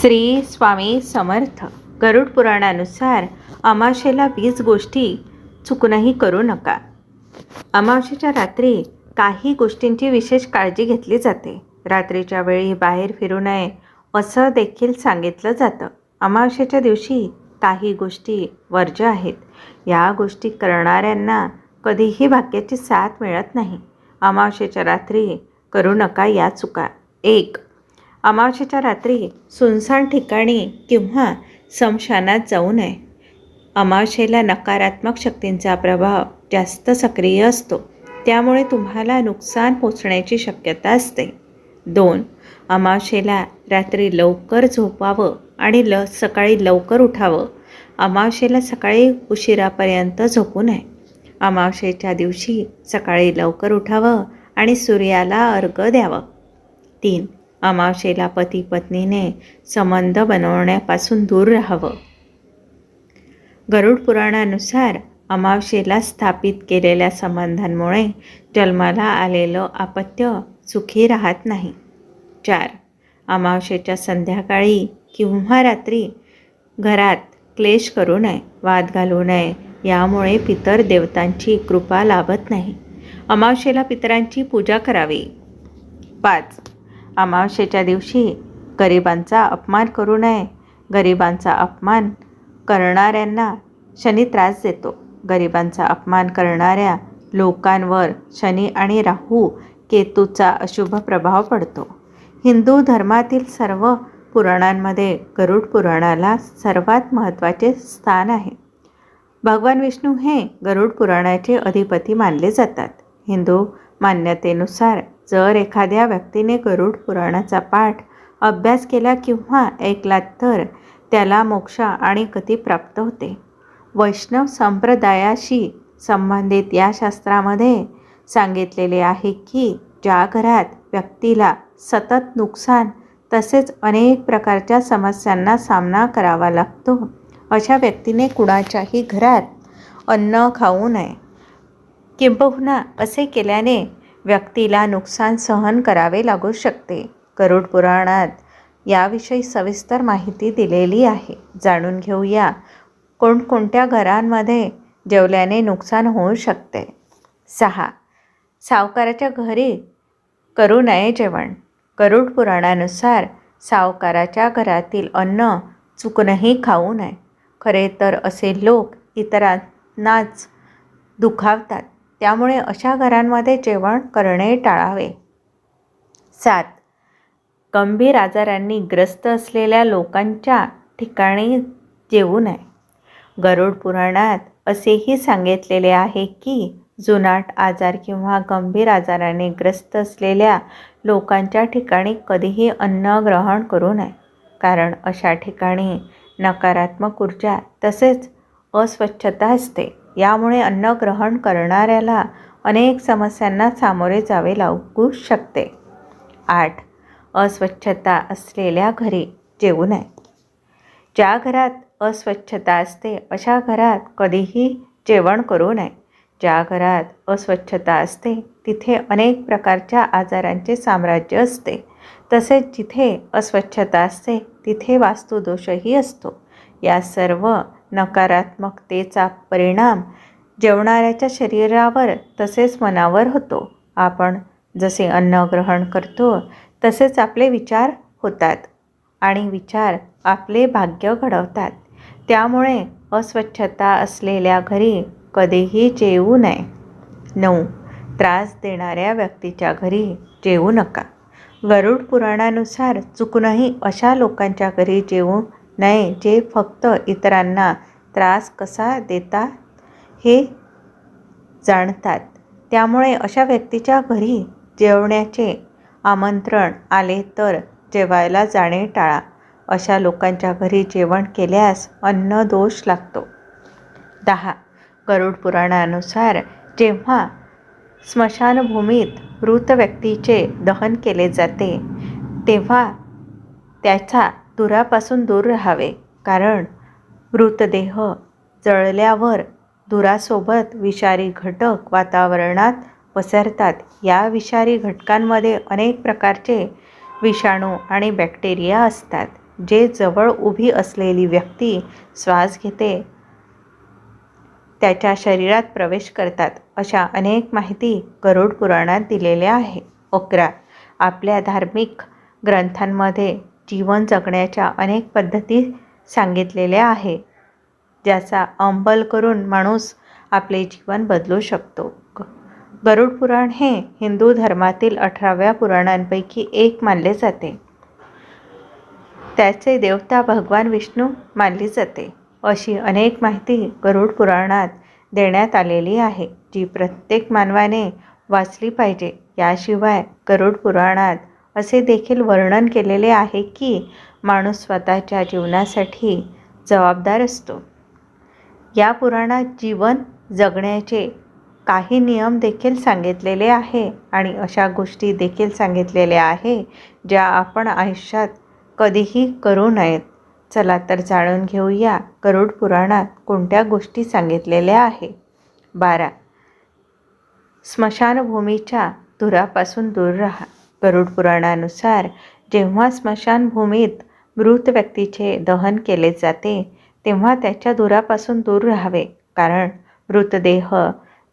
श्री स्वामी समर्थ. गरुड पुराणानुसार अमाशेला वीस गोष्टी चुकूनही करू नका. अमावशेच्या रात्री काही गोष्टींची विशेष काळजी घेतली जाते. रात्रीच्या वेळी बाहेर फिरू नये असं देखील सांगितलं जातं. अमावशेच्या दिवशी काही गोष्टी वर्ज्य आहेत. या गोष्टी करणाऱ्यांना कधीही भाग्याची साथ मिळत नाही. अमावशेच्या रात्री करू नका या चुका. एक अमावस्येच्या रात्री सुनसान ठिकाणी किंवा समशानात जाऊ नये. अमावस्येला नकारात्मक शक्तींचा प्रभाव जास्त सक्रिय असतो. त्यामुळे तुम्हाला नुकसान पोचण्याची शक्यता असते. दोन अमावस्येला रात्री लवकर झोपावं आणि ल सकाळी लवकर उठावं. अमावस्येला सकाळी उशिरापर्यंत झोपू नये. अमावस्येच्या दिवशी सकाळी लवकर उठावं आणि सूर्याला अर्घ द्यावं. तीन अमावशेला पती पत्नीने संबंध बनवण्यापासून दूर राहावं. गरुड पुराणानुसार अमावशेला स्थापित केलेल्या संबंधांमुळे जन्माला आलेलं अपत्य सुखी राहत नाही. चार. अमावशेच्या संध्याकाळी किंवा रात्री घरात क्लेश करू नये वाद घालू नये यामुळे पितर देवतांची कृपा लाभत नाही. अमावशेला पितरांची पूजा करावी. पाच. अमावस्येच्या दिवशी गरिबांचा अपमान करू नये. गरिबांचा अपमान करणाऱ्यांना शनी त्रास देतो. गरिबांचा अपमान करणाऱ्या लोकांवर शनी आणि राहू केतूचा अशुभ प्रभाव पडतो. हिंदू धर्मातील सर्व पुराणांमध्ये गरुड पुराणाला सर्वात महत्त्वाचे स्थान आहे. भगवान विष्णू हे गरुड पुराणाचे अधिपती मानले जातात. हिंदू मान्यतेनुसार जर एखाद्या व्यक्तीने गरुड पुराणाचा पाठ अभ्यास केला किंवा ऐकला तर त्याला मोक्ष आणि गती प्राप्त होते. वैष्णव संप्रदायाशी संबंधित या शास्त्रामध्ये सांगितलेले आहे की ज्या घरात व्यक्तीला सतत नुकसान तसेच अनेक प्रकारच्या समस्यांना सामना करावा लागतो अशा व्यक्तीने कुणाच्याही घरात अन्न खाऊ नये. किंबहुना असे केल्याने व्यक्तीला नुकसान सहन करावे लागू शकते. गरुड पुराणात याविषयी सविस्तर माहिती दिलेली आहे. जाणून घेऊया कोणकोणत्या घरांमध्ये जेवल्याने नुकसान होऊ शकते? सहा. सावकाराच्या घरी करू नये जेवण. गरुड पुराणानुसार सावकाराच्या घरातील अन्न चुकूनही खाऊ नये. खरे तर असे लोक इतरांनाच दुखावतात. त्यामुळे अशा घरांमध्ये जेवण करणे टाळावे. सात. गंभीर आजारांनी ग्रस्त असलेल्या लोकांच्या ठिकाणी जेवू नये. गरुड पुराणात असेही सांगितलेले आहे की जुनाट आजार किंवा गंभीर आजाराने ग्रस्त असलेल्या लोकांच्या ठिकाणी कधीही अन्न ग्रहण करू नये कारण अशा ठिकाणी नकारात्मक ऊर्जा तसेच अस्वच्छता असते. यामुळे अन्न ग्रहण करणाऱ्याला अनेक समस्यांना सामोरे जावे लागू शकते. आठ. अस्वच्छता असलेल्या घरी जेवू नये. ज्या घरात अस्वच्छता असते अशा घरात कधीही जेवण करू नये. ज्या घरात अस्वच्छता असते तिथे अनेक प्रकारच्या आजारांचे साम्राज्य असते. तसेच जिथे अस्वच्छता असते तिथे वास्तुदोषही असतो. या सर्व नकारात्मकतेचा परिणाम जेवणाऱ्याच्या शरीरावर तसेच मनावर होतो. आपण जसे अन्न ग्रहण करतो तसेच आपले विचार होतात आणि विचार आपले भाग्य घडवतात. त्यामुळे अस्वच्छता असलेल्या घरी कधीही जेवू नये. नऊ. त्रास देणाऱ्या व्यक्तीच्या घरी जेवू नका. गरुड पुराणानुसार चुकूनही अशा लोकांच्या घरी जेवू नये जे फक्त इतरांना त्रास कसा देतात हे जाणतात. त्यामुळे अशा व्यक्तीच्या घरी जेवण्याचे आमंत्रण आले तर जेवायला जाणे टाळा. अशा लोकांच्या घरी जेवण केल्यास अन्न दोष लागतो. दहा. गरुड पुराणानुसार जेव्हा स्मशानभूमीत मृत व्यक्तीचे दहन केले जाते तेव्हा त्याचा धुरापासून दूर राहावे. कारण मृतदेह जळल्यावर धुरासोबत विषारी घटक वातावरणात पसरतात. या विषारी घटकांमध्ये अनेक प्रकारचे विषाणू आणि बॅक्टेरिया असतात जे जवळ उभी असलेली व्यक्ती श्वास घेते त्याच्या शरीरात प्रवेश करतात. अशा अनेक माहिती गरुड पुराणात दिलेल्या आहे. अकरा. आपल्या धार्मिक ग्रंथांमध्ये जीवन जगण्याच्या अनेक पद्धती सांगितलेल्या आहे ज्याचा अंबल करून माणूस आपले जीवन बदलू शकतो. गरुड पुराण हे हिंदू धर्मातील अठराव्या पुराणांपैकी एक मानले जाते. त्याचे देवता भगवान विष्णू मानली जाते. अशी अनेक माहिती गरुड पुराणात देण्यात आलेली आहे जी प्रत्येक मानवाने वाचली पाहिजे. याशिवाय गरुड पुराणात असे देखील वर्णन केलेले आहे की माणूस स्वतःच्या जीवनासाठी जबाबदार असतो. या पुराणात जीवन जगण्याचे काही नियम देखील सांगितलेले आहे आणि अशा गोष्टी देखील सांगितलेल्या आहे ज्या आपण आयुष्यात कधीही करू नयेत. चला तर जाणून घेऊया गरुड पुराणात कोणत्या गोष्टी सांगितलेल्या आहे. बारा. स्मशानभूमीच्या धुरापासून दूर राहा. गरुड पुराणानुसार जेव्हा स्मशानभूमीत मृत व्यक्तीचे दहन केले जाते तेव्हा त्याच्या धुरापासून दूर राहावे. कारण मृतदेह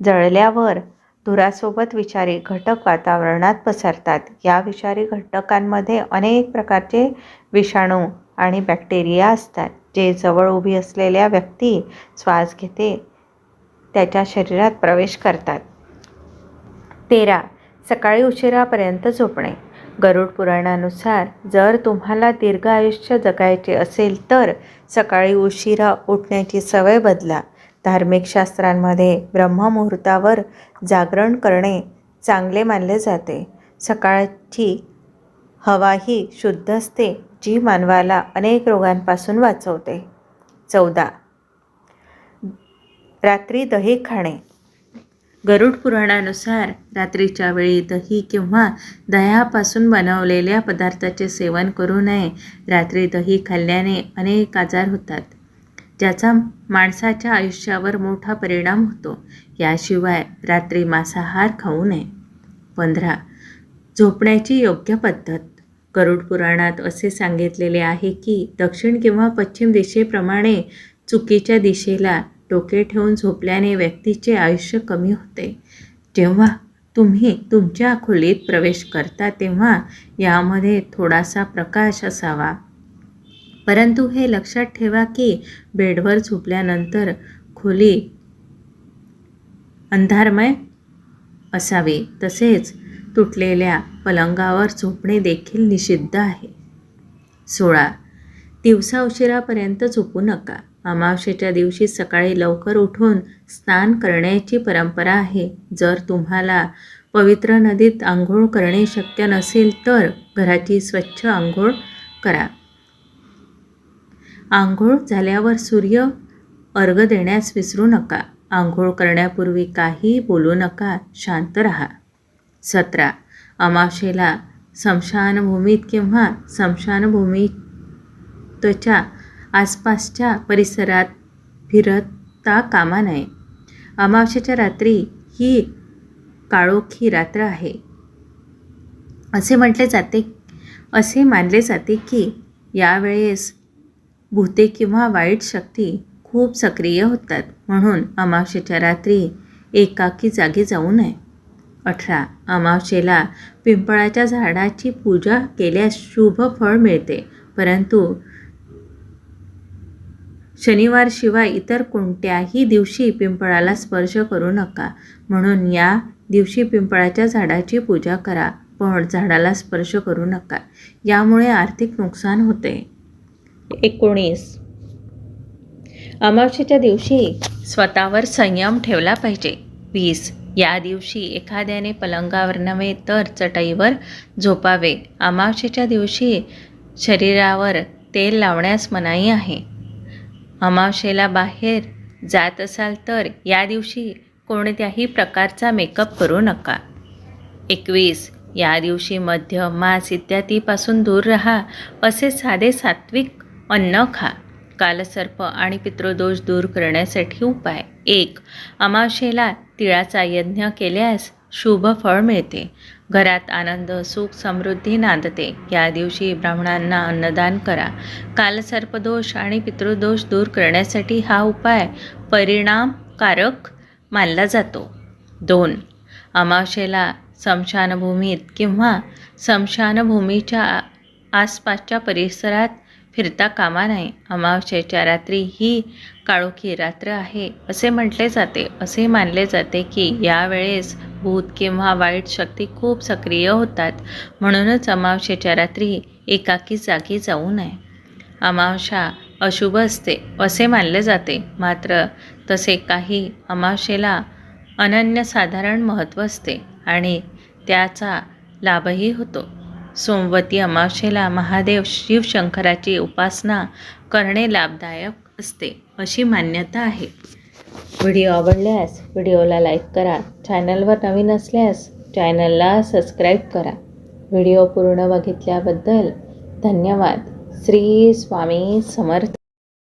जळल्यावर धुरासोबत विषारी घटक वातावरणात पसरतात. या विषारी घटकांमध्ये अनेक प्रकारचे विषाणू आणि बॅक्टेरिया असतात जे जवळ उभी असलेल्या व्यक्ती श्वास घेते त्याच्या शरीरात प्रवेश करतात. तेरा. सकाळी उशिरापर्यंत झोपणे. गरुड पुराणानुसार जर तुम्हाला दीर्घ आयुष्य जगायचे असेल तर सकाळी उशिरा उठण्याची सवय बदला. धार्मिक शास्त्रांमध्ये ब्रह्ममुहूर्तावर जागरण करणे चांगले मानले जाते. सकाळची हवाही शुद्ध असते जी मानवाला अनेक रोगांपासून वाचवते. चौदा. रात्री दही खाणे. गरुड पुराणानुसार रात्रीच्या वेळी दही किंवा दह्यापासून बनवलेल्या पदार्थाचे सेवन करू नये. रात्री दही खाल्ल्याने अनेक आजार होतात ज्याचा माणसाच्या आयुष्यावर मोठा परिणाम होतो. याशिवाय रात्री मांसाहार खाऊ नये. पंधरा झोपण्याची योग्य पद्धत. गरुड पुराणात असे सांगितलेले आहे की दक्षिण किंवा पश्चिम दिशेप्रमाणे चुकीच्या दिशेला डोके ठेवून झोपल्याने व्यक्तीचे आयुष्य कमी होते. जेव्हा तुम्ही तुमच्या खोलीत प्रवेश करता तेव्हा यामध्ये थोडासा प्रकाश असावा. परंतु हे लक्षात ठेवा की बेडवर झोपल्यानंतर खोली अंधारमय असावी. तसेच तुटलेल्या पलंगावर झोपणे देखील निषिद्ध आहे. सोळा. दिवसा उशिरापर्यंत झोपू नका. अमावशेच्या दिवशी सकाळी लवकर उठून स्नान करण्याची परंपरा आहे. जर तुम्हाला पवित्र नदीत आंघोळ करणे शक्य नसेल तर घराची स्वच्छ आंघोळ करा. आंघोळ झाल्यावर सूर्य अर्घ देण्यास विसरू नका. आंघोळ करण्यापूर्वी काही बोलू नका. शांत राहा. सतरा. अमावशेला स्मशानभूमीत किंवा स्मशानभूमीतच्या आसपासच्या परिसरात फिरता कामा नये. अमावस्येच्या रात्री ही काळोखी रात्र आहे. असे म्हटले जाते असे मानले जाते की यावेळेस भूते किंवा वाईट शक्ती खूप सक्रिय होतात. म्हणून अमावस्येच्या रात्री एकाकी जागी जाऊ नये. अठरा. अमावस्येला पिंपळाच्या झाडाची पूजा केल्यास शुभ फळ मिळते परंतु शनिवारशिवाय इतर कोणत्याही दिवशी पिंपळाला स्पर्श करू नका. म्हणून या दिवशी पिंपळाच्या झाडाची पूजा करा पण झाडाला स्पर्श करू नका. यामुळे आर्थिक नुकसान होते. एकोणीस. अमावस्येच्या दिवशी स्वतःवर संयम ठेवला पाहिजे. वीस. या दिवशी एखाद्याने पलंगावर नव्हे तर चटईवर झोपावे. अमावस्येच्या दिवशी शरीरावर तेल लावण्यास मनाई आहे. अमावशेला बाहेर जात असाल तर या दिवशी कोणत्याही प्रकारचा मेकअप करू नका. एकवीस या दिवशी मध्य मांस इत्यादीपासून दूर राहा. असे साधे सात्विक अन्न खा. कालसर्प आणि पितृदोष दूर करण्यासाठी उपाय. एक अमावशेला तिळाचा यज्ञ केल्यास शुभ फळ मिळते. घरात आनंद सुख समृद्धी नांदते. या दिवशी ब्राह्मणांना अन्नदान करा. कालसर्पदोष आणि पितृदोष दूर करण्यासाठी हा उपाय परिणामकारक मानला जातो. दोन अमावशेला स्मशानभूमीत किंवा स्मशानभूमीच्या आ- आसपासच्या परिसरात फिरता कामा नये. अमावस्येच्या रात्री ही काळोखी रात्र आहे असे म्हटले जाते. असे मानले जाते की यावेळेस भूत किंवा वाईट शक्ती खूप सक्रिय होतात. म्हणूनच अमावस्येच्या रात्री एकाकी जागी जाऊ नये. अमावस्या अशुभ असते असे मानले जाते. मात्र तसे काही अमावस्येला अनन्यसाधारण महत्त्व असते आणि त्याचा लाभही होतो. सोमवती अमावस्येला महादेव शिवशंकराची उपासना करणे लाभदायक असते अशी मान्यता आहे. व्हिडिओ आवडल्यास व्हिडिओला लाईक करा. चॅनलवर नवीन असल्यास चॅनलला सबस्क्राईब करा. व्हिडिओ पूर्ण बघितल्याबद्दल धन्यवाद. श्री स्वामी समर्थ.